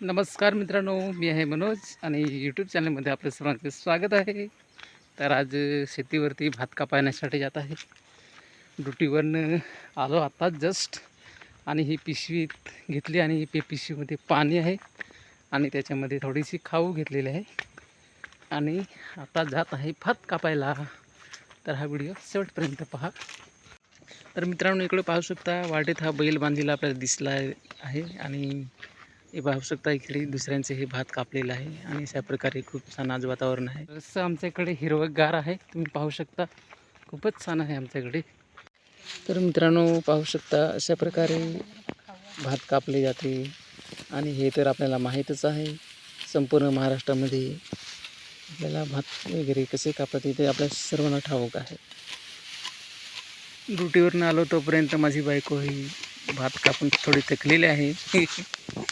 नमस्कार मित्रांनो मी आहे मनोज आणि यूट्यूब चॅनलमध्ये आपलं सर्वांचे स्वागत आहे. तर आज शेतीवरती भात कापायण्यासाठी जात आहे. ड्युटीवरनं आलो आत्ताच जस्ट आणि ही पिशवीत घेतली आणि ही पिशवीमध्ये पाणी आहे आणि त्याच्यामध्ये थोडीशी खाऊ घेतलेली आहे. आणि आता जात आहे भात कापायला. तर हा व्हिडिओ शेवटपर्यंत पहा. तर मित्रांनो इकडे पाहू शकता वाटेत हा बैल बांधलेला आपल्याला दिसला आहे आणि हे पाहू शकता इकडे दुसऱ्यांचे हे भात कापलेलं आहे आणि अशा प्रकारे खूप छान आज वातावरण आहे. जसं आमच्याकडे हिरवगार आहे. तुम्ही पाहू शकता खूपच छान आहे आमच्याकडे. तर मित्रांनो पाहू शकता अशा प्रकारे भात कापले जाते. आणि हे तर आपल्याला माहीतच आहे संपूर्ण महाराष्ट्रामध्ये आपल्याला भात वगैरे कसे कापतात ते आपल्या सर्वांना ठाऊक आहे. ड्युटीवरनं आलो तोपर्यंत माझी बायको ही भात कापून थोडी थकलेली आहे.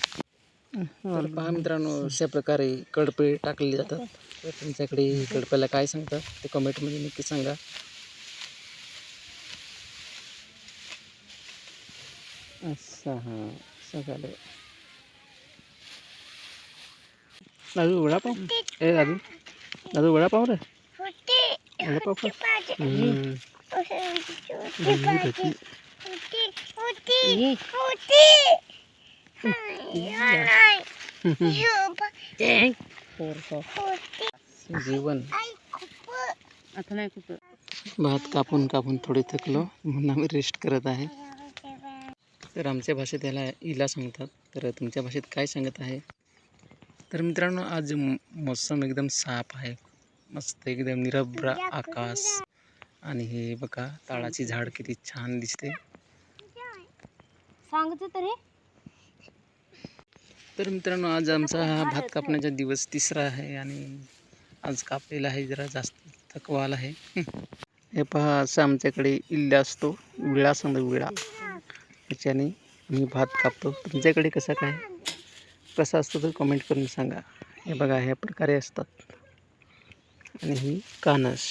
तर पहा मित्रांनो अशा प्रकारे कडपे टाकले जातात. तर तुमच्याकडे कडप्याला काय सांगतात ते कमेंटमध्ये नक्की सांगा. असं हां असं झालं दादू वडापाव? ए दादू. दादू वडापाव रे? वडापाव. जीवन. आता नाही खूप भात कापून कापून थोडे थकलो म्हणून आम्ही रेस्ट करत आहे. तर आमच्या भाषेत याला इला सांगतात. तर तुमच्या भाषेत काय सांगत आहे? तर मित्रांनो आज मोसम एकदम साफ आहे. मस्त एकदम निरभ्र आकाश. आणि हे बघा ताळाची झाड किती छान दिसते. सांगतो तरी तर मित्रांनो आज आमचा हा भात कापण्याचा दिवस तिसरा आहे आणि आज कापलेला आहे जरा जास्त थकवा आला आहे. हे पहा असं आमच्याकडे इल्ला असतो विळा सांगतो विळा. त्याच्याने आम्ही भात कापतो. तुमच्याकडे कसा काय? कसा असतो तर कमेंट करून सांगा. हे बघा ह्या प्रकारे असतात. आणि ही कानस.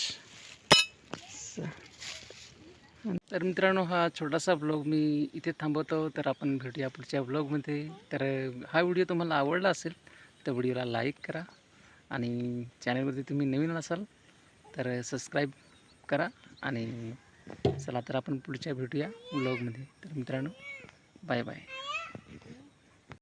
असं. तर मित्रांनो हा छोटासा ब्लॉग मी इथे थांबवतो. तर आपण भेटूया पुढच्या ब्लॉगमध्ये तर हा व्हिडिओ तुम्हाला आवडला असेल तर व्हिडिओला लाईक करा. आणि चॅनलमध्ये तुम्ही नवीन असाल तर सबस्क्राईब करा. आणि चला तर आपण पुढच्या भेटूया ब्लॉगमध्ये तर मित्रांनो बाय बाय